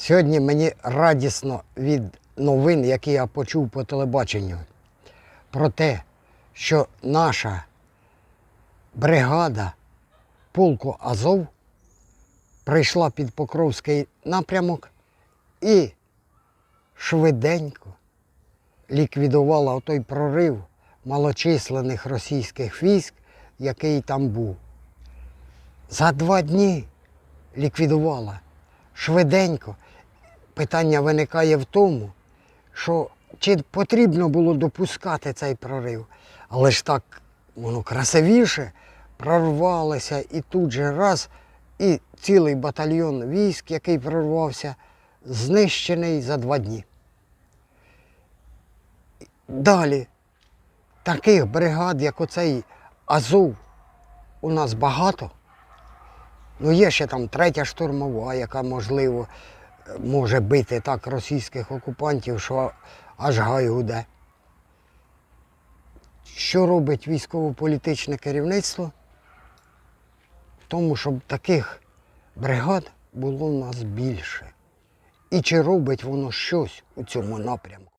Сьогодні мені радісно від новин, які я почув по телебаченню, про те, що наша бригада полку Азов прийшла під Покровський напрямок і швиденько ліквідувала той прорив малочисленних російських військ, який там був. За два дні ліквідувала швиденько. Питання виникає в тому, що чи потрібно було допускати цей прорив, але ж так воно красивіше прорвалося і тут же раз, і цілий батальйон військ, який прорвався, знищений за два дні. Далі таких бригад, як оцей Азов, у нас багато. Ну, є ще там третя штурмова, яка, можливо, може бити так російських окупантів, що аж гай гуде. Що робить військово-політичне керівництво? Тому, щоб таких бригад було в нас більше. І чи робить воно щось у цьому напрямку?